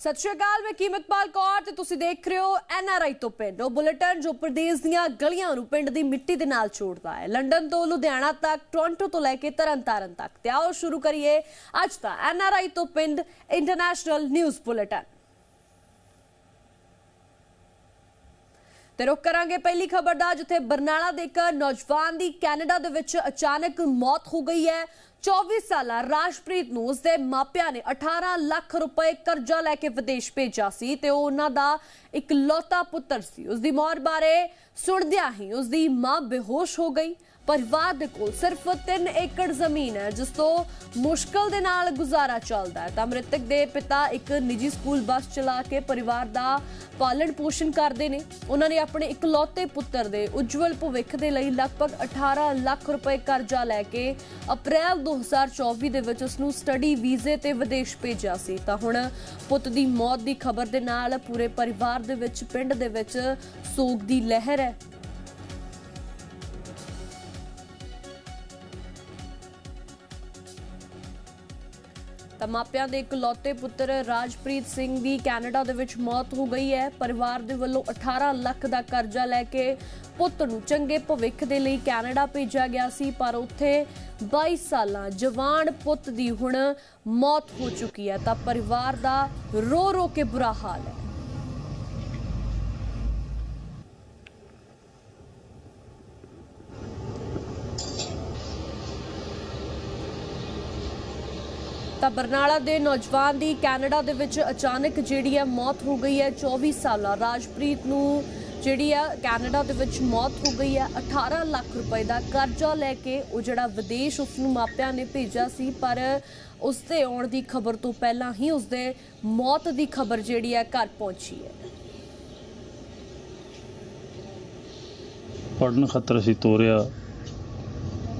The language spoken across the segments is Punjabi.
ਸਤਿ ਸ਼੍ਰੀ ਅਕਾਲ, ਮੈਂ ਕੀਮਤਪਾਲ ਕੌਰ ਤੇ ਤੁਸੀਂ ਦੇਖ ਰਹੇ ਹੋ ਐੱਨ ਆਰ ਆਈ ਤੋਂ ਪਿੰਡ। ਉਹ ਬੁਲੇਟਿਨ ਜੋ ਪ੍ਰਦੇਸ਼ ਦੀਆਂ ਗਲੀਆਂ ਨੂੰ ਪਿੰਡ ਦੀ ਮਿੱਟੀ ਦੇ ਨਾਲ ਜੋੜਦਾ ਹੈ। ਲੰਡਨ ਤੋਂ ਲੁਧਿਆਣਾ ਤੱਕ, ਟੋਰਾਂਟੋ ਤੋਂ ਲੈ ਕੇ ਤਰਨਤਾਰਨ ਤੱਕ ਤੇ ਆਓ ਸ਼ੁਰੂ ਕਰੀਏ ਅੱਜ ਦਾ ਆਈ ਤੋਂ ਪਿੰਡ ਇੰਟਰਨੈਸ਼ਨਲ ਨਿਊਜ਼ ਬੁਲੇਟਿਨ। ਤੇ ਰੁਕ ਕਰਾਂਗੇ ਪਹਿਲੀ ਖਬਰ ਦਾ, ਜਿੱਥੇ ਬਰਨਾਲਾ ਦੇ ਇੱਕ ਨੌਜਵਾਨ ਦੀ ਕੈਨੇਡਾ ਦੇ ਵਿੱਚ ਅਚਾਨਕ ਮੌਤ ਹੋ ਗਈ ਹੈ। 24 ਸਾਲਾ ਰਾਜਪ੍ਰੀਤ ਨੂੰ ਉਸਦੇ ਮਾਪਿਆਂ ਨੇ 18 ਲੱਖ ਰੁਪਏ ਕਰਜ਼ਾ ਲੈ ਕੇ ਵਿਦੇਸ਼ ਭੇਜਿਆ ਸੀ ਤੇ ਉਹ ਉਹਨਾਂ ਦਾ ਇਕਲੌਤਾ ਪੁੱਤਰ ਸੀ। ਉਸ ਦੀ ਮੌਤ ਬਾਰੇ ਸੁਣਦਿਆਂ ਹੀ ਉਸ ਦੀ ਮਾਂ ਬੇਹੋਸ਼ ਹੋ ਗਈ। ਪਰਿਵਾਰ ਦੇ ਕੋਲ ਸਿਰਫ 3 ਏਕੜ ਜ਼ਮੀਨ ਹੈ, ਜਿਸ ਤੋਂ ਮੁਸ਼ਕਲ ਦੇ ਨਾਲ ਗੁਜ਼ਾਰਾ ਚੱਲਦਾ ਹੈ। ਤਾਂ ਮ੍ਰਿਤਕ ਦੇ ਪਿਤਾ ਇੱਕ ਨਿੱਜੀ ਸਕੂਲ ਬੱਸ ਚਲਾ ਕੇ ਪਰਿਵਾਰ ਦਾ ਪਾਲਣ ਪੋਸ਼ਣ ਕਰਦੇ ਨੇ। ਉਹਨਾਂ ਨੇ ਆਪਣੇ ਇਕਲੌਤੇ ਪੁੱਤਰ ਦੇ ਉਜਵਲ ਭਵਿੱਖ ਦੇ ਲਈ ਲਗਭਗ 18 ਲੱਖ ਰੁਪਏ ਕਰਜ਼ਾ ਲੈ ਕੇ ਅਪ੍ਰੈਲ 2024 ਦੇ ਵਿੱਚ ਉਸ ਨੂੰ ਸਟੱਡੀ ਵੀਜ਼ੇ ਤੇ ਵਿਦੇਸ਼ ਭੇਜਿਆ ਸੀ। ਤਾਂ ਹੁਣ ਪੁੱਤ ਦੀ ਮੌਤ ਦੀ ਖਬਰ ਦੇ ਨਾਲ ਪੂਰੇ ਪਰਿਵਾਰ ਦੇ ਵਿੱਚ, ਪਿੰਡ ਦੇ ਵਿੱਚ ਸੋਗ ਦੀ ਲਹਿਰ ਹੈ। ਤਾਂ ਮਾਪਿਆਂ ਦੇ ਇਕਲੌਤੇ ਪੁੱਤਰ ਰਾਜਪ੍ਰੀਤ ਸਿੰਘ ਦੀ ਕੈਨੇਡਾ ਦੇ ਵਿੱਚ ਮੌਤ ਹੋ ਗਈ ਹੈ। ਪਰਿਵਾਰ ਦੇ ਵੱਲੋਂ 18 ਲੱਖ ਦਾ ਕਰਜ਼ਾ ਲੈ ਕੇ ਪੁੱਤ ਨੂੰ ਚੰਗੇ ਭਵਿੱਖ ਦੇ ਲਈ ਕੈਨੇਡਾ ਭੇਜਿਆ ਗਿਆ ਸੀ, ਪਰ ਉੱਥੇ 22 ਸਾਲਾਂ ਜਵਾਨ ਪੁੱਤ ਦੀ ਹੁਣ ਮੌਤ ਹੋ ਚੁੱਕੀ ਹੈ। ਤਾਂ ਪਰਿਵਾਰ ਦਾ ਰੋ ਰੋ ਕੇ ਬੁਰਾ ਹਾਲ ਹੈ। ਤਾਂ ਬਰਨਾਲਾ ਦੇ ਨੌਜਵਾਨ ਦੀ ਕੈਨੇਡਾ ਦੇ ਵਿੱਚ ਅਚਾਨਕ ਜਿਹੜੀ ਹੈ ਮੌਤ ਹੋ ਗਈ ਹੈ। 24 ਸਾਲਾ ਰਾਜਪ੍ਰੀਤ ਨੂੰ ਜਿਹੜੀ ਆ ਕੈਨੇਡਾ ਦੇ ਵਿੱਚ ਮੌਤ ਹੋ ਗਈ ਹੈ। 18 ਲੱਖ ਰੁਪਏ ਦਾ ਕਰਜ਼ਾ ਲੈ ਕੇ ਉਹ ਜਿਹੜਾ ਵਿਦੇਸ਼ ਉਸ ਨੂੰ ਮਾਪਿਆਂ ਨੇ ਭੇਜਿਆ ਸੀ, ਪਰ ਉਸ ਦੇ ਆਉਣ ਦੀ ਖਬਰ ਤੋਂ ਪਹਿਲਾਂ ਹੀ ਉਸ ਦੇ ਮੌਤ ਦੀ ਖਬਰ ਜਿਹੜੀ ਹੈ ਘਰ ਪਹੁੰਚੀ ਹੈ। ਪੜਨ ਖਤਰ ਅਸੀਂ ਤੋਰਿਆ,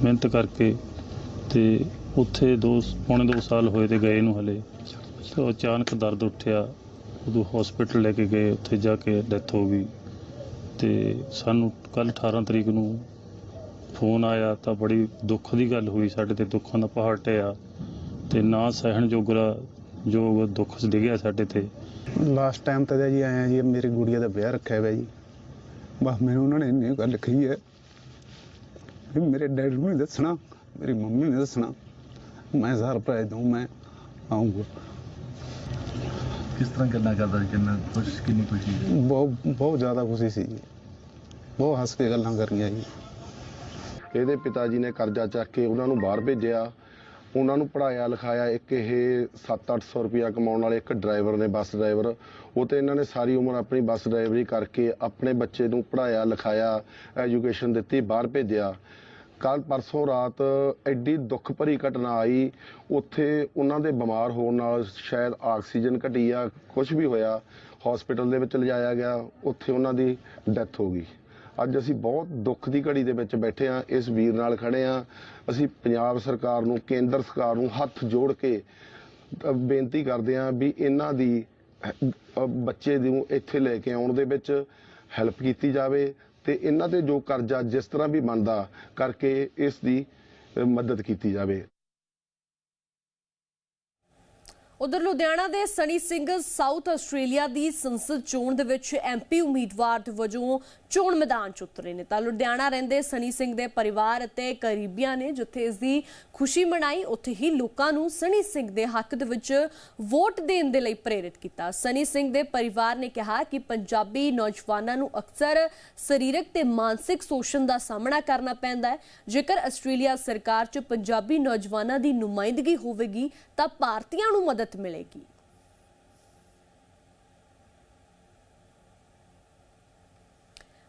ਮਿਹਨਤ ਕਰਕੇ ਤੇ ਉੱਥੇ ਦੋ ਪੌਣੇ ਦੋ ਸਾਲ ਹੋਏ ਤੇ ਗਏ ਨੂੰ ਹਲੇ। ਤੇ ਅਚਾਨਕ ਦਰਦ ਉੱਠਿਆ। ਉਦੋਂ ਹਸਪੀਟਲ ਲੈ ਕੇ ਗਏ, ਉੱਥੇ ਜਾ ਕੇ ਡੈਥ ਹੋ ਗਈ। ਤੇ ਸਾਨੂੰ ਕੱਲ 18 ਤਰੀਕ ਨੂੰ ਫੋਨ ਆਇਆ ਤਾਂ ਬੜੀ ਦੁੱਖ ਦੀ ਗੱਲ ਹੋਈ, ਸਾਡੇ ਤੇ ਦੁੱਖਾਂ ਦਾ ਪਹਾੜ ਟਿਆ। ਤੇ ਨਾ ਸਹਿਣ ਜੋਗਰਾ ਜੋ ਦੁੱਖ ਡਿੱਗਿਆ ਸਾਡੇ ਤੇ। ਲਾਸਟ ਟਾਈਮ ਤਾਂ ਜੀ ਆਇਆ ਜੀ, ਮੇਰੀ ਗੁੜੀਆ ਦਾ ਵਿਆਹ ਰੱਖਿਆ ਹੋਇਆ ਜੀ। ਬਸ ਮੈਨੂੰ ਉਹਨਾਂ ਨੇ ਇੰਨੀ ਗੱਲ ਕਹੀ ਹੈ। ਵੀ ਮੇਰੇ ਡੈਡੀ ਨੂੰ ਨਹੀਂ ਦੱਸਣਾ, ਮੇਰੀ ਮੰਮੀ ਨੂੰ ਦੱਸਣਾ। ਮੈਂ ਸਰਪ੍ਰਾਈਜ਼ ਦਊਂ ਮੈਂ ਆਉਂਗਾ ਕਿਸ ਤਰ੍ਹਾਂ ਗੱਲਾਂ ਕਰਦਾ ਕਿੰਨਾ ਖੁਸ਼ ਕਿੰਨੀ ਖੁਸ਼ੀ? ਬਹੁਤ ਬਹੁਤ ਜ਼ਿਆਦਾ ਖੁਸ਼ੀ ਸੀ। ਜੀ ਬਹੁਤ ਹੱਸ ਕੇ ਗੱਲਾਂ ਕਰੀਆਂ ਜੀ। ਇਹਦੇ ਪਿਤਾ ਜੀ ਨੇ ਕਰਜ਼ਾ ਚੱਕ ਕੇ ਉਹਨਾਂ ਨੂੰ ਬਾਹਰ ਭੇਜਿਆ। ਉਹਨਾਂ ਨੂੰ ਪੜਾਇਆ ਲਿਖਾਇਆ ਇੱਕ ਇਹ 7-800 ਰੁਪਇਆ ਕਮਾਉਣ ਵਾਲੇ ਇੱਕ ਡਰਾਈਵਰ ਨੇ ਬੱਸ ਡਰਾਈਵਰ। ਉਹ ਤੇ ਇਹਨਾਂ ਨੇ ਸਾਰੀ ਉਮਰ ਆਪਣੀ ਬੱਸ ਡਰਾਈਵਰੀ ਕਰਕੇ ਆਪਣੇ ਬੱਚੇ ਨੂੰ ਪੜਾਇਆ ਲਿਖਾਇਆ ਐਜੂਕੇਸ਼ਨ ਦਿੱਤੀ ਬਾਹਰ ਭੇਜਿਆ। ਕੱਲ ਪਰਸੋਂ ਰਾਤ ਐਡੀ ਦੁੱਖ ਭਰੀ ਘਟਨਾ ਆਈ। ਉੱਥੇ ਉਹਨਾਂ ਦੇ ਬਿਮਾਰ ਹੋਣ ਨਾਲ ਸ਼ਾਇਦ ਆਕਸੀਜਨ ਘਟੀ ਆ ਕੁਝ ਵੀ ਹੋਇਆ ਹਸਪੀਟਲ ਦੇ ਵਿੱਚ ਲਿਜਾਇਆ ਗਿਆ, ਉੱਥੇ ਉਹਨਾਂ ਦੀ ਡੈਥ ਹੋ ਗਈ। ਅੱਜ ਅਸੀਂ ਬਹੁਤ ਦੁੱਖ ਦੀ ਘੜੀ ਦੇ ਵਿੱਚ ਬੈਠੇ ਆ ਇਸ ਵੀਰ ਨਾਲ ਖੜੇ ਆ ਅਸੀਂ ਪੰਜਾਬ ਸਰਕਾਰ ਨੂੰ, ਕੇਂਦਰ ਸਰਕਾਰ ਨੂੰ ਹੱਥ ਜੋੜ ਕੇ ਬੇਨਤੀ ਕਰਦੇ ਆ ਵੀ ਇਹਨਾਂ ਦੀ ਬੱਚੇ ਨੂੰ ਇੱਥੇ ਲੈ ਕੇ ਆਉਣ ਦੇ ਵਿੱਚ ਹੈਲਪ ਕੀਤੀ ਜਾਵੇ। ਤੇ ਇਹਨਾਂ ਤੇ ਜੋ ਕਰਜ਼ਾ ਜਿਸ ਤਰ੍ਹਾਂ ਵੀ ਬਣਦਾ ਕਰਕੇ ਇਸ ਦੀ ਮਦਦ ਕੀਤੀ ਜਾਵੇ। ਉਧਰ ਲੁਧਿਆਣਾ ਦੇ ਸਣੀ ਸਿੰਘ ਸਾਊਥ ਆਸਟ੍ਰੇਲੀਆ ਦੀ ਸੰਸਦ ਚੋਣ ਦੇ ਵਿੱਚ ਐਮਪੀ ਉਮੀਦਵਾਰ ਦੇ ਵਜੋਂ ਚੋਣ ਮੈਦਾਨ 'ਚ ਉਤਰੇ ਨੇ। ਤਾਂ ਲੁਧਿਆਣਾ ਰਹਿੰਦੇ ਸਣੀ ਸਿੰਘ ਦੇ ਪਰਿਵਾਰ ਅਤੇ ਕਰੀਬੀਆਂ ਨੇ ਜਿੱਥੇ ਇਸ ਦੀ ਖੁਸ਼ੀ ਮਨਾਈ, ਉੱਥੇ ਹੀ ਲੋਕਾਂ ਨੂੰ ਸਣੀ ਸਿੰਘ ਦੇ ਹੱਕ ਦੇ ਵਿੱਚ ਵੋਟ ਦੇਣ ਦੇ ਲਈ ਪ੍ਰੇਰਿਤ ਕੀਤਾ। ਸਣੀ ਸਿੰਘ ਦੇ ਪਰਿਵਾਰ ਨੇ ਕਿਹਾ ਕਿ ਪੰਜਾਬੀ ਨੌਜਵਾਨਾਂ ਨੂੰ ਅਕਸਰ ਸਰੀਰਕ ਤੇ ਮਾਨਸਿਕ ਸ਼ੋਸ਼ਣ ਦਾ ਸਾਹਮਣਾ ਕਰਨਾ ਪੈਂਦਾ ਹੈ। ਜੇਕਰ ਆਸਟ੍ਰੇਲੀਆ ਸਰਕਾਰ 'ਚ ਪੰਜਾਬੀ ਨੌਜਵਾਨਾਂ ਦੀ ਨੁਮਾਇੰਦਗੀ ਹੋਵੇਗੀ, ਤਾਂ ਭਾਰਤੀਆਂ ਨੂੰ ਮਦਦ ਮਿਲੇਗੀ।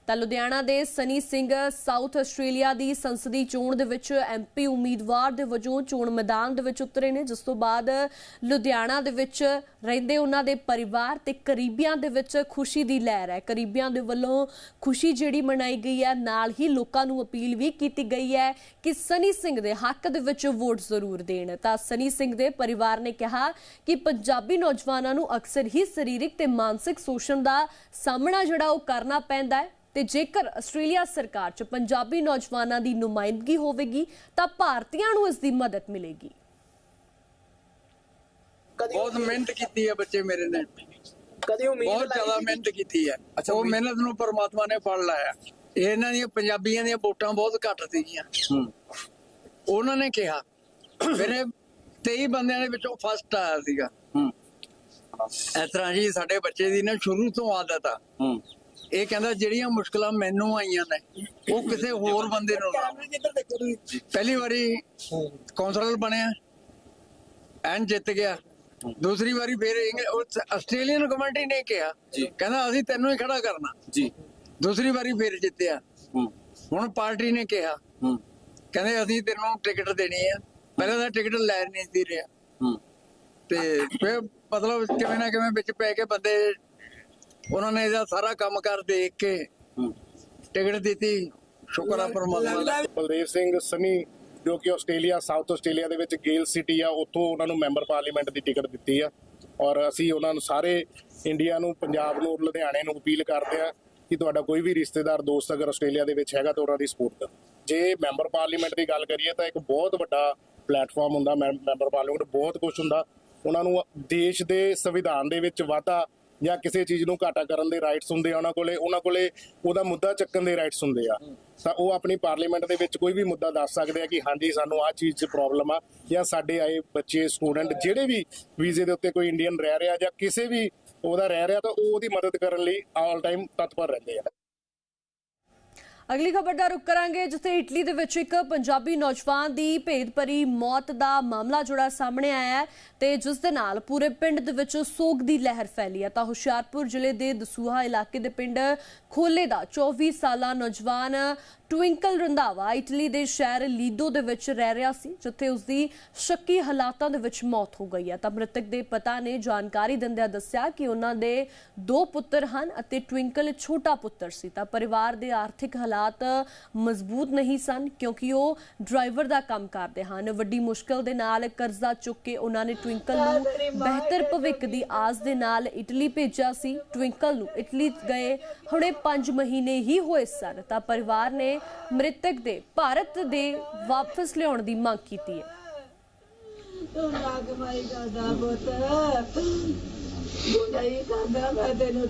ਤਾਂ ਲੁਧਿਆਣਾ ਦੇ ਸਨੀ ਸਿੰਘ ਸਾਊਥ ਆਸਟ੍ਰੇਲੀਆ ਦੀ ਸੰਸਦੀ ਚੋਣ ਦੇ ਵਿੱਚ ਐਮਪੀ ਉਮੀਦਵਾਰ ਦੇ ਵਜੋਂ ਚੋਣ ਮੈਦਾਨ ਦੇ ਵਿੱਚ ਉਤਰੇ ਨੇ, ਜਿਸ ਤੋਂ ਬਾਅਦ ਲੁਧਿਆਣਾ ਦੇ ਵਿੱਚ ਰਹਿੰਦੇ ਉਹਨਾਂ ਦੇ ਪਰਿਵਾਰ ਤੇ ਕਰੀਬੀਆਂ ਦੇ ਵਿੱਚ ਖੁਸ਼ੀ ਦੀ ਲਹਿਰ ਹੈ। ਕਰੀਬੀਆਂ ਦੇ ਵੱਲੋਂ ਖੁਸ਼ੀ ਜਿਹੜੀ ਮਨਾਈ ਗਈ ਹੈ, ਨਾਲ ਹੀ ਲੋਕਾਂ ਨੂੰ ਅਪੀਲ ਵੀ ਕੀਤੀ ਗਈ ਹੈ ਕਿ ਸਨੀ ਸਿੰਘ ਦੇ ਹੱਕ ਦੇ ਵਿੱਚ ਵੋਟ ਜ਼ਰੂਰ ਦੇਣ। ਤਾਂ ਸਨੀ ਸਿੰਘ ਦੇ ਪਰਿਵਾਰ ਨੇ ਕਿਹਾ ਕਿ ਪੰਜਾਬੀ ਨੌਜਵਾਨਾਂ ਨੂੰ ਅਕਸਰ ਹੀ ਸਰੀਰਕ ਤੇ ਮਾਨਸਿਕ ਸ਼ੋਸ਼ਣ ਦਾ ਸਾਹਮਣਾ ਜਿਹੜਾ ਉਹ ਕਰਨਾ ਪੈਂਦਾ ਹੈ। ਤੇ ਜੇਕਰ ਆਸਟ੍ਰੇਲੀਆ ਸਰਕਾਰ 'ਚ ਪੰਜਾਬੀ ਨੌਜਵਾਨਾਂ ਦੀ ਨੁਮਾਇੰਦਗੀ ਹੋਵੇਗੀ ਤਾਂ ਭਾਰਤੀਆਂ ਨੂੰ ਇਸ ਦੀ ਮਦਦ ਮਿਲੇਗੀ। ਬਹੁਤ ਮਿਹਨਤ ਕੀਤੀ ਹੈ ਬੱਚੇ ਮੇਰੇ ਨੇ। ਕਦੀ ਉਮੀਦ ਬਹੁਤ ਜ਼ਿਆਦਾ? ਮਿਹਨਤ ਕੀਤੀ ਹੈ। ਉਹ ਮਿਹਨਤ ਨੂੰ ਪਰਮਾਤਮਾ ਨੇ ਫਲ ਲਾਇਆ। ਇਹਨਾਂ ਦੀਆਂ ਪੰਜਾਬੀਆਂ ਦੀਆਂ ਵੋਟਾਂ ਬਹੁਤ ਘੱਟ ਸੀਗੀਆਂ। ਹੂੰ। ਉਹਨਾਂ ਨੇ ਕਿਹਾ ਮੇਰੇ 23 ਬੰਦਿਆਂ ਦੇ ਵਿੱਚੋਂ ਫਸਟ ਆਇਆ ਸੀਗਾ। ਹੂੰ। ਇਸ ਤਰ੍ਹਾਂ ਜੀ ਸਾਡੇ ਬੱਚੇ ਦੀ ਨਾ ਸ਼ੁਰੂ ਤੋਂ ਆਦਤ ਆ। ਹੂੰ। ਇਹ ਕਹਿੰਦਾ ਜਿਹੜੀਆਂ ਮੁਸ਼ਕਲਾਂ ਮੈਨੂੰ ਆਈਆਂ ਨੇ ਉਹ ਕਿਸੇ ਹੋਰ ਬੰਦੇ ਨੂੰ ਨਾ। ਪਹਿਲੀ ਵਾਰੀ ਕੌਂਸਲਰ ਬਣਿਆ ਐਨ ਜਿੱਤ ਗਿਆ। ਦੂਸਰੀ ਵਾਰੀ ਫਿਰ ਆਸਟ੍ਰੇਲੀਅਨ ਕਮੇਟੀ ਨੇ ਕਿਹਾ। ਕਹਿੰਦਾ ਅਸੀਂ ਤੈਨੂੰ ਹੀ ਖੜਾ ਕਰਨਾ। ਜੀ। ਦੂਸਰੀ ਵਾਰੀ ਫਿਰ ਜਿੱਤਿਆ। ਹੁਣ ਪਾਰਟੀ ਨੇ ਕਿਹਾ ਕਹਿੰਦੇ ਅਸੀਂ ਤੈਨੂੰ ਟਿਕਟ ਦੇਣੀ ਆ। ਪਹਿਲਾਂ ਤਾਂ ਟਿਕਟ ਲੈ ਨਹੀਂ ਸੀ ਰਿਹਾ। ਤੇ ਫਿਰ ਮਤਲਬ ਕਿਵੇਂ ਨਾ ਕਿਵੇਂ ਵਿੱਚ ਪੈ ਕੇ ਬੰਦੇ ਉਹਨਾਂ ਨੇ ਇਹਦਾ ਸਾਰਾ ਕੰਮ ਕਰ ਦੇਖ ਕੇ ਟਿਕਟ ਦਿੱਤੀ। ਸ਼ੁਕਰ ਆ ਪਰਮਾਤਮਾ ਦਾ। ਬਲਦੇਵ ਸਿੰਘ ਸਨੀ ਜੋ ਕਿ ਆਸਟ੍ਰੇਲੀਆ ਸਾਊਥ ਆਸਟ੍ਰੇਲੀਆ ਦੇ ਵਿੱਚ ਗੇਲ ਸਿਟੀ ਆ ਉੱਥੋਂ ਉਹਨਾਂ ਨੂੰ ਮੈਂਬਰ ਪਾਰਲੀਮੈਂਟ ਦੀ ਟਿਕਟ ਦਿੱਤੀ ਆ। ਔਰ ਅਸੀਂ ਉਹਨਾਂ ਨੂੰ ਸਾਰੇ ਇੰਡੀਆ ਨੂੰ ਪੰਜਾਬ ਨੂੰ ਲੁਧਿਆਣੇ ਨੂੰ ਅਪੀਲ ਕਰਦੇ ਆ ਕਿ ਤੁਹਾਡਾ ਕੋਈ ਵੀ ਰਿਸ਼ਤੇਦਾਰ ਦੋਸਤ ਅਗਰ ਆਸਟ੍ਰੇਲੀਆ ਦੇ ਵਿੱਚ ਹੈਗਾ ਤਾਂ ਉਹਨਾਂ ਦੀ ਸਪੋਰਟ ਕਰੋ। ਜੇ ਮੈਂਬਰ ਪਾਰਲੀਮੈਂਟ ਦੀ ਗੱਲ ਕਰੀਏ ਤਾਂ ਇੱਕ ਬਹੁਤ ਵੱਡਾ ਪਲੇਟਫਾਰਮ ਹੁੰਦਾ ਮੈਂਬਰ ਪਾਰਲੀਮੈਂਟ ਬਹੁਤ ਕੁਝ ਹੁੰਦਾ। ਉਹਨਾਂ ਨੂੰ ਦੇਸ਼ ਦੇ ਸੰਵਿਧਾਨ ਦੇ ਵਿੱਚ ਵਾਧਾ ਜਾਂ ਕਿਸੇ ਚੀਜ਼ ਨੂੰ ਘਾਟਾ ਕਰਨ ਦੇ ਰਾਈਟਸ ਹੁੰਦੇ ਆ ਉਹਨਾਂ ਕੋਲੇ ਉਹਨਾਂ ਕੋਲੇ ਉਹਦਾ ਮੁੱਦਾ ਚੱਕਣ ਦੇ ਰਾਈਟਸ ਹੁੰਦੇ ਆ। ਤਾਂ ਉਹ ਆਪਣੀ ਪਾਰਲੀਮੈਂਟ ਦੇ ਵਿੱਚ ਕੋਈ ਵੀ ਮੁੱਦਾ ਦੱਸ ਸਕਦੇ ਆ ਕਿ ਹਾਂਜੀ ਸਾਨੂੰ ਆਹ ਚੀਜ਼ 'ਚ ਪ੍ਰੋਬਲਮ ਆ ਜਾਂ ਸਾਡੇ ਆਏ ਬੱਚੇ ਸਟੂਡੈਂਟ ਜਿਹੜੇ ਵੀ ਵੀਜ਼ੇ ਦੇ ਉੱਤੇ ਕੋਈ ਇੰਡੀਅਨ ਰਹਿ ਰਿਹਾ ਜਾਂ ਕਿਸੇ ਵੀ ਉਹਦਾ ਰਹਿ ਰਿਹਾ ਤਾਂ ਉਹ ਉਹਦੀ ਮਦਦ ਕਰਨ ਲਈ ਆਲ ਟਾਈਮ ਤਤਪਰ ਰਹਿੰਦੇ ਆ। ਅਗਲੀ ਖਬਰ ਦਾ ਰੁਕ ਕਰਾਂਗੇ, ਜਿੱਥੇ ਇਟਲੀ ਦੇ ਵਿੱਚ ਇੱਕ ਪੰਜਾਬੀ ਨੌਜਵਾਨ ਦੀ ਭੇਦਭਰੀ ਮੌਤ ਦਾ ਮਾਮਲਾ ਜੁੜਾ ਸਾਹਮਣੇ ਆਇਆ ਹੈ ਤੇ ਜਿਸ ਦੇ ਨਾਲ ਪੂਰੇ ਪਿੰਡ ਦੇ ਵਿੱਚ ਸੋਗ ਦੀ ਲਹਿਰ ਫੈਲੀ ਹੈ। ਤਾਂ ਹੁਸ਼ਿਆਰਪੁਰ ਜ਼ਿਲ੍ਹੇ ਦੇ ਦਸੂਹਾ ਇਲਾਕੇ ਦੇ ਪਿੰਡ ਖੋਲੇ ਦਾ 24 ਸਾਲਾ ਨੌਜਵਾਨ ਟਵਿੰਕਲ ਰੰਧਾਵਾ ਇਟਲੀ ਦੇ ਸ਼ਹਿਰ ਲੀਡੋ ਦੇ ਵਿੱਚ ਰਹਿ ਰਿਹਾ ਸੀ, ਜਿੱਥੇ ਉਸ ਦੀ ਸ਼ੱਕੀ ਹਾਲਾਤਾਂ ਦੇ ਵਿੱਚ ਮੌਤ ਹੋ ਗਈ ਹੈ। ਤਾਂ ਮ੍ਰਿਤਕ ਦੇ ਪਿਤਾ ਨੇ ਜਾਣਕਾਰੀ ਦਿੰਦਿਆਂ ਦੱਸਿਆ ਕਿ ਉਹਨਾਂ ਦੇ ਦੋ ਪੁੱਤਰ ਹਨ ਅਤੇ ਟਵਿੰਕਲ ਛੋਟਾ ਪੁੱਤਰ ਸੀ। ਤਾਂ ਪਰਿਵਾਰ ਦੇ ਆਰਥਿਕ ਹਾਲਾਤ ਮਜ਼ਬੂਤ ਨਹੀਂ ਸਨ, ਕਿਉਂਕਿ ਉਹ ਡਰਾਈਵਰ ਦਾ ਕੰਮ ਕਰਦੇ ਹਨ। ਵੱਡੀ ਮੁਸ਼ਕਲ ਦੇ ਨਾਲ ਕਰਜ਼ਾ ਚੁੱਕ ਕੇ ਉਹਨਾਂ ਨੇ ਟਵਿੰਕਲ ਨੂੰ ਬਿਹਤਰ ਭਵਿੱਖ ਦੀ ਆਸ ਦੇ ਨਾਲ ਇਟਲੀ ਭੇਜਿਆ ਸੀ। ਟਵਿੰਕਲ ਨੂੰ ਇਟਲੀ ਗਏ ਹੁਣੇ 5 ਮਹੀਨੇ ਹੀ ਹੋਏ ਸਨ। ਤਾਂ ਪਰਿਵਾਰ ਨੇ ਮ੍ਰਿਤਕ ਦੇ ਭਾਰਤ ਦੇ ਵਾਪਸ ਲਿਆਉਣ ਦੀ ਮੰਗ ਕੀਤੀ ਹੈ। ਤੂੰ ਨਾ ਕਮਾਈ ਕਰਦਾ ਪੁੱਤ। ਬੁਝਾਈ ਕਰਦਾ ਮੈਂ ਤੈਨੂੰ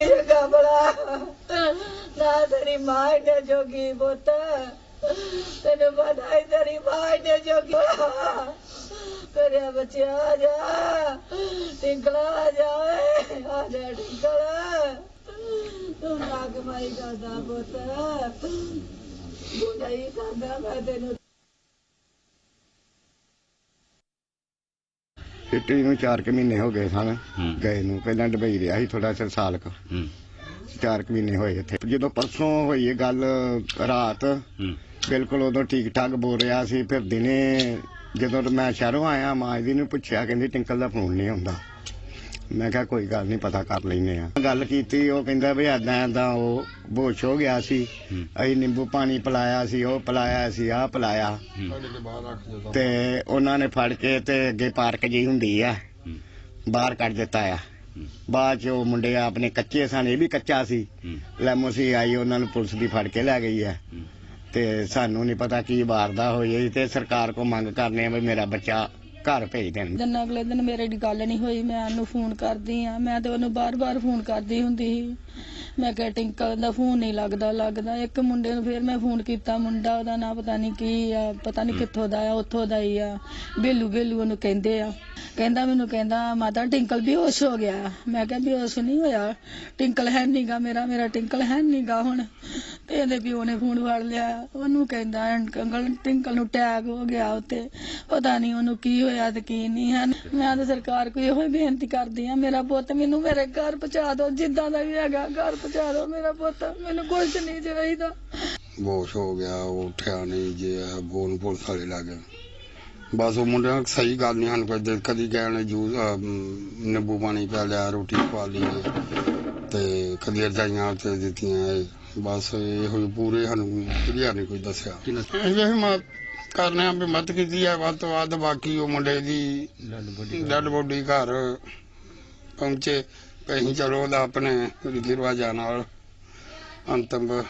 ਇਹ ਨਾ ਤੇਰੀ ਮਾਂ ਨੇ ਜੋਗੀ ਪੁੱਤ। ਤੈਨੂੰ ਪਤਾ ਹੈ ਤੇਰੀ ਮਾਂ ਨੇ ਜੋਗੀ ਕਰਿਆ ਬੱਚਿਆ ਆ ਜਾ ਟਿੰਕਲਾ ਆ ਆ ਜਾ ਟਿੰਕਲਾ ਤੂੰ ਨਾ ਕਮਾਈ ਕਰਦਾ ਪੁੱਤ। ਬੁਝਾਈ ਕਰਦਾ ਮੈਂ ਤੈਨੂੰ। ਇਟਲੀ ਨੂੰ 4 ਕੁ ਮਹੀਨੇ ਹੋ ਗਏ ਸਨ। ਗਏ ਨੂੰ ਪਹਿਲਾਂ ਦੁਬਈ ਰਿਹਾ ਸੀ ਥੋੜਾ ਚਿਰ ਸਾਲ ਕੁ। ਚਾਰ ਕੁ ਮਹੀਨੇ ਹੋਏ ਇੱਥੇ। ਜਦੋਂ ਪਰਸੋਂ ਹੋਈ ਇਹ ਗੱਲ ਰਾਤ ਬਿਲਕੁਲ ਉਦੋਂ ਠੀਕ ਠਾਕ ਬੋਲ ਰਿਹਾ ਸੀ ਫਿਰ ਦਿਨੇ ਜਦੋਂ ਮੈਂ ਸ਼ਹਿਰੋਂ ਆਇਆ ਮਾਂ ਜੀ ਨੂੰ ਪੁੱਛਿਆ ਕਹਿੰਦੀ ਟਿੰਕਲ ਦਾ ਫੋਨ ਨਹੀਂ ਆਉਂਦਾ। ਮੈਂ ਕਿਹਾ ਕੋਈ ਗੱਲ ਨਹੀਂ ਪਤਾ ਕਰ ਲੈਨੇ ਆ ਗੱਲ ਕੀਤੀ ਉਹ ਕਹਿੰਦਾ ਵੀ ਏਦਾਂ ਏਦਾਂ ਉਹ ਬੋਸ਼ ਹੋ ਗਿਆ ਸੀ। ਅਸੀਂ ਨਿੰਬੂ ਪਾਣੀ ਪਿਲਾਇਆ ਸੀ ਉਹ ਪਿਲਾਇਆ ਸੀ ਆਹ ਪਿਲਾਇਆ। ਤੇ ਉਹਨਾਂ ਨੇ ਫੜ ਕੇ ਤੇ ਅੱਗੇ ਪਾਰਕ ਜੀ ਹੁੰਦੀ ਆ ਬਾਹਰ ਕੱਢ ਦਿੱਤਾ ਆ। ਬਾਅਦ ਚ ਉਹ ਮੁੰਡੇ ਆਪਣੇ ਕੱਚੇ ਸਨ ਇਹ ਵੀ ਕੱਚਾ ਸੀ। ਲੈਮੋਸੀ ਆਈ ਉਹਨਾਂ ਨੂੰ ਪੁਲਿਸ ਦੀ ਫੜ ਕੇ ਲੈ ਗਈ ਆ। ਤੇ ਸਾਨੂੰ ਨਹੀਂ ਪਤਾ ਕੀ ਵਾਰਦਾ ਹੋਈ ਹੈ ਤੇ ਸਰਕਾਰ ਕੋ ਮੰਗ ਕਰਨੇ ਆ ਵੀ ਮੇਰਾ ਬੱਚਾ ਘਰ ਭੇਜ ਦੇਣ। ਦਿਨ ਅਗਲੇ ਦਿਨ ਮੇਰੇ ਦੀ ਗੱਲ ਨਹੀਂ ਹੋਈ ਮੈਂ ਉਹਨੂੰ ਫੋਨ ਕਰਦੀ ਆ ਮੈਂ ਤੇ ਉਹਨੂੰ ਬਾਰ-ਬਾਰ ਫੋਨ ਕਰਦੀ ਹੁੰਦੀ ਸੀ। ਮੈਂ ਕਿਹਾ ਟਿੰਕਲ ਦਾ ਫੋਨ ਨਹੀਂ ਲੱਗਦਾ ਲੱਗਦਾ। ਇੱਕ ਮੁੰਡੇ ਨੂੰ ਫਿਰ ਮੈਂ ਫੋਨ ਕੀਤਾ। ਮੁੰਡਾ ਉਹਦਾ ਨਾਂ ਪਤਾ ਨਹੀਂ ਕੀ ਆ ਪਤਾ ਨਹੀਂ ਕਿੱਥੋਂ ਦਾ ਆ ਉੱਥੋਂ ਦਾ ਹੀ ਆ। ਬੇਲੂ ਬੇਲੂ ਉਹਨੂੰ ਕਹਿੰਦੇ ਆ। ਕਹਿੰਦਾ ਮੈਨੂੰ ਕਹਿੰਦਾ ਮਾਤਾ ਟਿੰਕਲ ਬੇਹੋਸ਼ ਹੋ ਗਿਆ। ਮੈਂ ਕਿਹਾ ਬੇਹੋਸ਼ ਨਹੀਂ ਹੋਇਆ? ਟਿੰਕਲ ਹੈ ਨਹੀਂਗਾ ਮੇਰਾ ਮੇਰਾ ਟਿੰਕਲ ਹੈ ਨਹੀਂਗਾ ਹੁਣ। ਤੇ ਇਹਦੇ ਪਿਓ ਨੇ ਫੋਨ ਫੜ ਲਿਆ। ਉਹਨੂੰ ਕਹਿੰਦਾ ਅੰਕਲ ਟਿੰਕਲ ਨੂੰ ਟੈਗ ਹੋ ਗਿਆ ਉੱਤੇ। ਪਤਾ ਨਹੀਂ ਉਹਨੂੰ ਕੀ ਹੋਇਆ ਤੇ ਕੀ ਨਹੀਂ ਹੈ ਮੈਂ ਤਾਂ ਸਰਕਾਰ ਕੋਲ ਇਹੋ ਹੀ ਬੇਨਤੀ ਕਰਦੀ ਆ ਮੇਰਾ ਪੁੱਤ ਮੈਨੂੰ ਮੇਰੇ ਘਰ ਪਹੁੰਚਾ ਦਿਓ ਜਿੱਦਾਂ ਦਾ ਵੀ ਹੈਗਾ ਘਰ ਪਹੁੰਚਾ ਦਿਓ ਮੇਰਾ ਪੁੱਤ ਮੈਨੂੰ ਕੁਝ ਨਹੀਂ ਚਾਹੀਦਾ। ਬੋਸ਼ ਹੋ ਗਿਆ ਉਹ ਉੱਠਿਆ ਨਹੀਂ ਜੇ ਬੋਲ ਪੁਲਿਸ ਵਾਲੇ ਲੱਗ ਗਏ। ਬਸ ਉਹ ਮੁੰਡਿਆਂ ਨੂੰ ਸਹੀ ਗੱਲ ਨਹੀਂ ਹਨ ਕੋਈ ਕਦੀ ਕਹਿਣ ਜੂਸ ਅਹ, ਨਿੰਬੂ ਪਾਣੀ ਪਿਆ ਲਿਆ ਰੋਟੀ ਖਵਾ ਲਈ ਤੇ ਕਦੀ ਰਜਾਈਆਂ ਉੱਤੇ ਦਿੱਤੀਆਂ ਇਹ। ਬਸ ਇਹੋ ਹੀ ਪੂਰੇ ਸਾਨੂੰ ਨਹੀਂ ਕੋਈ ਦੱਸਿਆ। ਇਹ ਮੈਂ ਕਰਨੇ ਆ ਵੀ ਮਦਦ ਕੀਤੀ ਹੈ ਵੱਧ ਤੋਂ ਵੱਧ ਬਾਕੀ ਉਹ ਮੁੰਡੇ ਦੀ ਡੈਡ ਬੋਡੀ ਘਰ ਪਹੁੰਚੇ, ਤੇ ਅਸੀਂ ਚਲੋ ਉਹਦਾ ਆਪਣੇ ਰੀਤੀ ਰਿਵਾਜਾਂ ਨਾਲ ਅੰਤਮ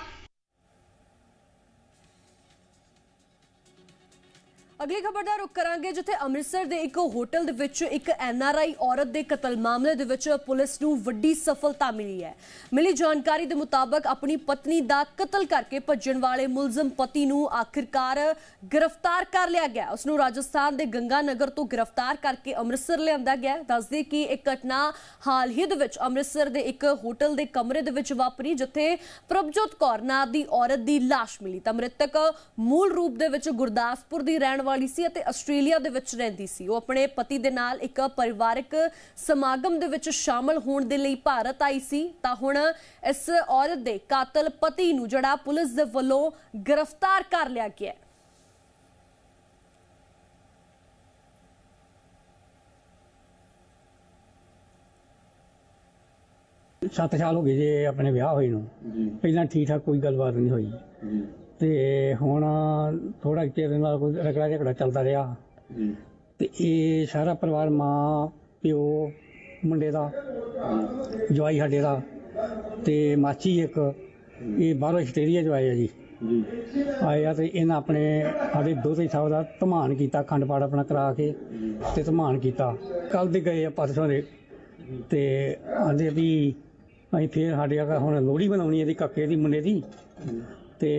ਅਗਲੀ ਖਬਰ ਦਾ ਰੁਖ ਕਰਾਂਗੇ, ਜਿੱਥੇ ਅੰਮ੍ਰਿਤਸਰ ਦੇ ਇੱਕ ਹੋਟਲ ਦੇ ਵਿੱਚ ਇੱਕ ਐਨਆਰਆਈ ਔਰਤ ਦੇ ਕਤਲ ਮਾਮਲੇ ਦੇ ਵਿੱਚ ਪੁਲਿਸ ਨੂੰ ਵੱਡੀ ਸਫਲਤਾ ਮਿਲੀ ਹੈ। ਮਿਲੀ ਜਾਣਕਾਰੀ ਦੇ ਮੁਤਾਬਕ ਆਪਣੀ ਪਤਨੀ ਦਾ ਕਤਲ ਕਰਕੇ ਭੱਜਣ ਵਾਲੇ ਮੁਲਜ਼ਮ ਪਤੀ ਨੂੰ ਆਖਿਰਕਾਰ ਗ੍ਰਿਫਤਾਰ ਕਰ ਲਿਆ ਗਿਆ। ਉਸ ਨੂੰ ਰਾਜਸਥਾਨ ਦੇ ਗੰਗਾਨਗਰ ਤੋਂ ਗ੍ਰਿਫਤਾਰ ਕਰਕੇ ਅੰਮ੍ਰਿਤਸਰ ਲਿਆਂਦਾ ਗਿਆ। ਦੱਸਦੇ ਕਿ ਇਹ ਘਟਨਾ ਹਾਲ ਹੀ ਦੇ ਵਿੱਚ ਅੰਮ੍ਰਿਤਸਰ ਦੇ ਇੱਕ ਹੋਟਲ ਦੇ ਕਮਰੇ ਦੇ ਵਿੱਚ ਵਾਪਰੀ, ਜਿੱਥੇ ਪ੍ਰਭਜੋਤ ਕੌਰ ਨਾਂ ਦੀ ਔਰਤ ਦੀ ਲਾਸ਼ ਮਿਲੀ। ਤਾਂ ਮ੍ਰਿਤਕ ਮੂਲ ਰੂਪ ਦੇ ਵਿੱਚ ਗੁਰਦਾਸਪੁਰ ਦੀ ਰਹਿਣ ਵਾਲੀ ਸੀ ਅਤੇ ਆਸਟ੍ਰੇਲੀਆ ਦੇ ਵਿੱਚ ਰਹਿੰਦੀ ਸੀ। ਉਹ ਆਪਣੇ ਪਤੀ ਦੇ ਨਾਲ ਇੱਕ ਪਰਿਵਾਰਕ ਸਮਾਗਮ ਦੇ ਵਿੱਚ ਸ਼ਾਮਲ ਹੋਣ ਦੇ ਲਈ ਭਾਰਤ ਆਈ ਸੀ। ਤਾਂ ਹੁਣ ਇਸ ਔਰਤ ਦੇ ਕਾਤਲ ਪਤੀ ਨੂੰ ਜਿਹੜਾ ਪੁਲਿਸ ਦੇ ਵੱਲੋਂ ਗ੍ਰਿਫਤਾਰ ਕਰ ਲਿਆ ਗਿਆ ਸੱਤ ਸਾਲ ਹੋ ਗਏ ਜੇ ਆਪਣੇ ਵਿਆਹ ਹੋਏ ਨੂੰ। ਪਹਿਲਾਂ ਠੀਕ ਠਾਕ ਕੋਈ ਗੱਲਬਾਤ ਨਹੀਂ ਹੋਈ। ਤੇ ਹੁਣ ਥੋੜਾ ਚਿਰ ਨਾਲ ਕੋਈ ਰਗੜਾ ਝਗੜਾ ਚੱਲਦਾ ਰਿਹਾ। ਤੇ ਇਹ ਸਾਰਾ ਪਰਿਵਾਰ ਮਾਂ ਪਿਓ ਮੁੰਡੇ ਦਾ ਜਵਾਈ ਸਾਡੇ ਦਾ ਤੇ ਮਾਚੀ ਇੱਕ ਇਹ ਬਾਹਰੋਂ ਆਸਟ੍ਰੇਲੀਆ ਜੋ ਆ ਜੀ। ਆਏ ਆ ਤੇ ਇਹਨਾਂ ਆਪਣੇ ਸਾਡੇ ਦੋਤੇ ਸਾਹਿਬ ਦਾ ਧਮਾਨ ਕੀਤਾ ਖੰਡ ਪਾਠ ਆਪਣਾ ਕਰਾ ਕੇ ਤੇ ਧਮਾਨ ਕੀਤਾ। ਕੱਲ ਦੇ ਗਏ ਆ ਪਰਸੋਂ ਦੇ ਤੇ ਆਂਦੇ ਵੀ ਅਸੀਂ ਫੇਰ ਸਾਡੇ ਆ ਹੁਣ ਲੋਹੜੀ ਬਣਾਉਣੀ ਇਹਦੀ ਕੱਕੇ ਦੀ ਮੁੰਡੇ ਦੀ। ਤੇ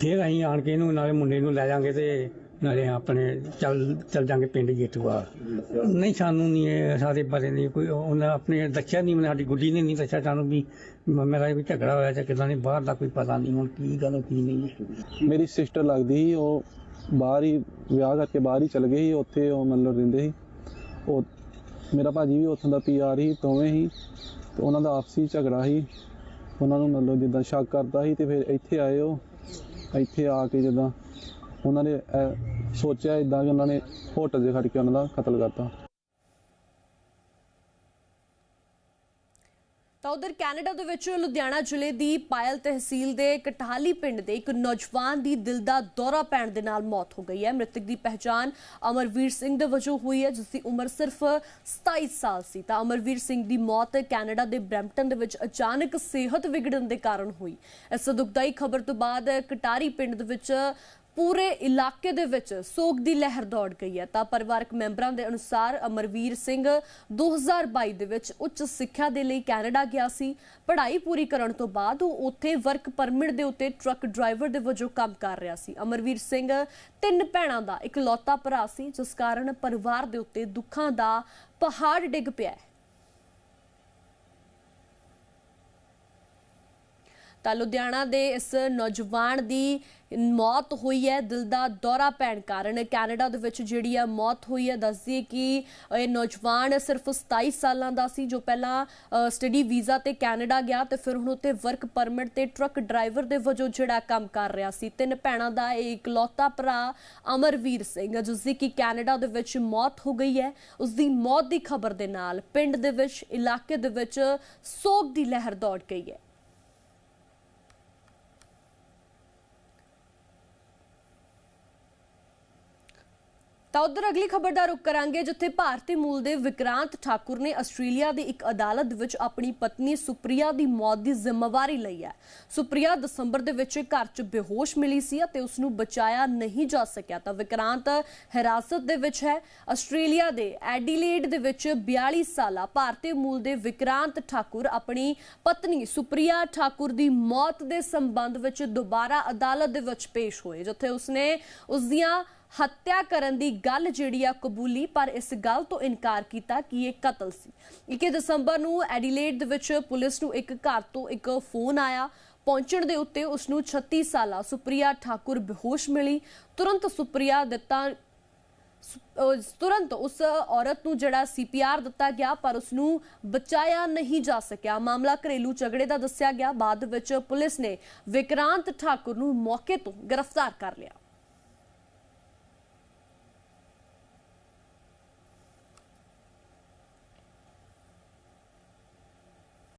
ਫਿਰ ਅਸੀਂ ਆਣ ਕੇ ਇਹਨੂੰ ਨਾਲੇ ਮੁੰਡੇ ਨੂੰ ਲੈ ਜਾਾਂਗੇ ਤੇ ਨਾਲੇ ਆਪਣੇ ਚੱਲ ਚੱਲ ਜਾਾਂਗੇ ਪਿੰਡ ਜੇਤੂਆ ਨਹੀਂ ਸਾਨੂੰ ਨਹੀਂ ਇਹ ਸਾਡੇ ਬਾਰੇ ਨਹੀਂ ਕੋਈ, ਉਹਨਾਂ ਆਪਣੇ ਦੱਸਿਆ ਨਹੀਂ ਮੈਨੂੰ ਸਾਡੀ ਗੁੱਡੀ ਨੇ ਨਹੀਂ ਦੱਸਿਆ ਸਾਨੂੰ ਵੀ ਮ- ਮੇਰਾ ਵੀ ਝਗੜਾ ਹੋਇਆ ਜਾਂ ਕਿਦਾਂ ਨਹੀਂ, ਬਾਹਰ ਦਾ ਕੋਈ ਪਤਾ ਨਹੀਂ ਹੁਣ ਕੀ ਗੱਲ ਕੀ ਨਹੀਂ। ਮੇਰੀ ਸਿਸਟਰ ਲੱਗਦੀ ਸੀ, ਉਹ ਬਾਹਰ ਹੀ ਵਿਆਹ ਕਰਕੇ ਬਾਹਰ ਹੀ ਚਲ ਗਏ ਸੀ, ਉੱਥੇ ਉਹ ਮਤਲਬ ਰਹਿੰਦੇ ਸੀ। ਉਹ, ਮੇਰਾ ਭਾਜੀ ਵੀ ਉੱਥੋਂ ਦਾ ਪੀਆਰ ਸੀ, ਦੋਵੇਂ ਹੀ, ਤੇ ਉਹਨਾਂ ਦਾ ਆਪਸੀ ਝਗੜਾ ਸੀ। ਉਹਨਾਂ ਨੂੰ ਮਤਲਬ ਜਿੱਦਾਂ ਸ਼ੱਕ ਕਰਦਾ ਸੀ ਤੇ ਫਿਰ ਇੱਥੇ ਆਏ ਉਹ। ਇੱਥੇ ਆ ਕੇ ਜਿੱਦਾਂ ਉਹਨਾਂ ਨੇ ਸੋਚਿਆ ਇਦਾਂ ਕਿ ਉਹਨਾਂ ਨੇ ਹੋਟਲ 'ਚ ਖੜ ਕੇ ਉਹਨਾਂ ਦਾ ਕਤਲ ਕਰਤਾ। ਉਧਰ ਕੈਨੇਡਾ ਦੇ ਵਿੱਚ ਲੁਧਿਆਣਾ ਜ਼ਿਲ੍ਹੇ ਦੀ ਪਾਇਲ ਤਹਿਸੀਲ ਦੇ ਕਟਾਲੀ ਪਿੰਡ ਦੇ ਇੱਕ ਨੌਜਵਾਨ ਦੀ ਦਿਲ ਦਾ ਦੌਰਾ ਪੈਣ ਦੇ ਨਾਲ ਮੌਤ ਹੋ ਗਈ ਹੈ। ਮ੍ਰਿਤਕ ਦੀ ਪਹਿਚਾਣ ਅਮਰਵੀਰ ਸਿੰਘ ਦੇ ਵਜੋਂ ਹੋਈ ਹੈ ਜਿਸ ਦੀ ਉਮਰ ਸਿਰਫ 27 ਸਾਲ ਸੀ। ਤਾਂ ਅਮਰਵੀਰ ਸਿੰਘ ਦੀ ਮੌਤ ਕੈਨੇਡਾ ਦੇ ਬ੍ਰੈਂਪਟਨ ਦੇ ਵਿੱਚ ਅਚਾਨਕ ਸਿਹਤ ਵਿਗੜਨ ਦੇ ਕਾਰਨ ਹੋਈ। ਇਸ ਦੁਖਦਾਈ ਖਬਰ ਤੋਂ ਬਾਅਦ ਕਟਾਰੀ ਪਿੰਡ ਦੇ ਵਿੱਚ ਪੂਰੇ ਇਲਾਕੇ ਦੇ ਵਿੱਚ ਸੋਗ ਦੀ ਲਹਿਰ ਦੌੜ ਗਈ ਹੈ। ਤਾਂ ਪਰਿਵਾਰਕ ਮੈਂਬਰਾਂ ਦੇ ਅਨੁਸਾਰ ਅਮਰਵੀਰ ਸਿੰਘ 2022 ਦੇ ਵਿੱਚ ਉੱਚ ਸਿੱਖਿਆ ਦੇ ਲਈ ਕੈਨੇਡਾ ਗਿਆ ਸੀ। ਪੜ੍ਹਾਈ ਪੂਰੀ ਕਰਨ ਤੋਂ ਬਾਅਦ ਉਹ ਉੱਥੇ ਵਰਕ ਪਰਮਿਟ ਦੇ ਉੱਤੇ ਟਰੱਕ ਡਰਾਈਵਰ ਦੇ ਵਜੋਂ ਕੰਮ ਕਰ ਰਿਹਾ ਸੀ। ਅਮਰਵੀਰ ਸਿੰਘ ਤਿੰਨ ਭੈਣਾਂ ਦਾ ਇਕਲੌਤਾ ਭਰਾ ਸੀ, ਜਿਸ ਕਾਰਨ ਪਰਿਵਾਰ ਦੇ ਉੱਤੇ ਦੁੱਖਾਂ ਦਾ ਪਹਾੜ ਡਿੱਗ ਪਿਆ ਹੈ। ਤਾਂ ਲੁਧਿਆਣਾ ਦੇ ਇਸ ਨੌਜਵਾਨ ਦੀ ਮੌਤ ਹੋਈ ਹੈ, ਦਿਲ ਦਾ ਦੌਰਾ ਪੈਣ ਕਾਰਨ। ਕੈਨੇਡਾ ਦੇ ਵਿੱਚ ਜਿਹੜੀ ਹੈ ਮੌਤ ਹੋਈ ਹੈ ਦੱਸਦੀ ਕਿ ਇਹ ਨੌਜਵਾਨ ਸਿਰਫ 27 ਸਾਲਾਂ ਦਾ ਸੀ, ਜੋ ਪਹਿਲਾਂ ਸਟੱਡੀ ਵੀਜ਼ਾ ਤੇ ਕੈਨੇਡਾ ਗਿਆ ਤੇ ਫਿਰ ਹੁਣ ਉੱਥੇ ਵਰਕ ਪਰਮਿਟ ਤੇ ਟਰੱਕ ਡਰਾਈਵਰ ਦੇ ਵਜੋਂ ਜਿਹੜਾ ਕੰਮ ਕਰ ਰਿਹਾ ਸੀ। ਤਿੰਨ ਭੈਣਾਂ ਦਾ ਇਹ ਇਕਲੌਤਾ ਭਰਾ ਅਮਰਵੀਰ ਸਿੰਘ, ਜਿਸ ਦੀ ਕਿ ਕੈਨੇਡਾ ਦੇ ਵਿੱਚ ਮੌਤ ਹੋ ਗਈ ਹੈ। ਉਸ ਦੀ ਮੌਤ ਦੀ ਖਬਰ ਦੇ ਨਾਲ ਪਿੰਡ ਦੇ ਵਿੱਚ, ਇਲਾਕੇ ਦੇ ਵਿੱਚ ਸੋਗ ਦੀ ਲਹਿਰ ਦੌੜ ਗਈ ਹੈ। ਤਾਂ ਉਧਰ ਅਗਲੀ ਖਬਰ ਦਾ ਰੁਕ ਕਰਾਂਗੇ, ਜਿੱਥੇ ਭਾਰਤੀ ਮੂਲ ਦੇ ਵਿਕਰਾਂਤ ਠਾਕੁਰ ਨੇ ਆਸਟ੍ਰੇਲੀਆ ਦੀ ਇੱਕ ਅਦਾਲਤ ਵਿੱਚ ਆਪਣੀ ਪਤਨੀ ਸੁਪ੍ਰਿਆ ਦੀ ਮੌਤ ਦੀ ਜ਼ਿੰਮੇਵਾਰੀ ਲਈ ਹੈ। ਸੁਪ੍ਰਿਆ ਦਸੰਬਰ ਦੇ ਵਿੱਚ ਘਰ 'ਚ ਬੇਹੋਸ਼ ਮਿਲੀ ਸੀ ਅਤੇ ਉਸ ਨੂੰ ਬਚਾਇਆ ਨਹੀਂ ਜਾ ਸਕਿਆ। ਤਾਂ ਵਿਕਰਾਂਤ ਹਿਰਾਸਤ ਦੇ ਵਿੱਚ ਹੈ। ਆਸਟ੍ਰੇਲੀਆ ਦੇ ਐਡੀਲੇਡ ਦੇ ਵਿੱਚ 42 ਸਾਲਾ ਭਾਰਤੀ ਮੂਲ ਦੇ ਵਿਕਰਾਂਤ ਠਾਕੁਰ ਆਪਣੀ ਪਤਨੀ ਸੁਪ੍ਰਿਆ ਠਾਕੁਰ ਦੀ ਮੌਤ ਦੇ ਸੰਬੰਧ ਵਿੱਚ ਦੁਬਾਰਾ ਅਦਾਲਤ ਦੇ ਵਿੱਚ ਪੇਸ਼ ਹੋਏ, ਜਿੱਥੇ ਉਸਨੇ ਉਸ ਦੀਆਂ ਹੱਤਿਆ ਕਰਨ ਦੀ ਗੱਲ ਜਿਹੜੀ ਆ ਕਬੂਲੀ, ਪਰ ਇਸ ਗੱਲ ਤੋਂ ਇਨਕਾਰ ਕੀਤਾ ਕਿ ਇਹ ਕਤਲ ਸੀ। 21 ਦਸੰਬਰ ਨੂੰ ਐਡੀਲੇਡ ਦੇ ਵਿੱਚ ਪੁਲਿਸ ਨੂੰ ਇੱਕ ਘਰ ਤੋਂ ਇੱਕ ਫੋਨ ਆਇਆ। ਪਹੁੰਚਣ ਦੇ ਉੱਤੇ ਉਸ ਨੂੰ 36 ਸਾਲਾ ਸੁਪ੍ਰਿਆ ਠਾਕੁਰ ਬੇਹੋਸ਼ ਮਿਲੀ। ਤੁਰੰਤ ਸੁਪ੍ਰਿਆ ਦਿੱਤਾ ਤੁਰੰਤ ਉਸ ਔਰਤ ਨੂੰ ਜਿਹੜਾ ਸੀਪੀਆਰ ਦਿੱਤਾ ਗਿਆ, ਪਰ ਉਸ ਨੂੰ ਬਚਾਇਆ ਨਹੀਂ ਜਾ ਸਕਿਆ। ਮਾਮਲਾ ਘਰੇਲੂ ਝਗੜੇ ਦਾ ਦੱਸਿਆ ਗਿਆ। ਬਾਅਦ ਵਿੱਚ ਪੁਲਿਸ ਨੇ ਵਿਕਰਾਂਤ ਠਾਕੁਰ ਨੂੰ ਮੌਕੇ ਤੋਂ ਗ੍ਰਿਫਤਾਰ ਕਰ ਲਿਆ।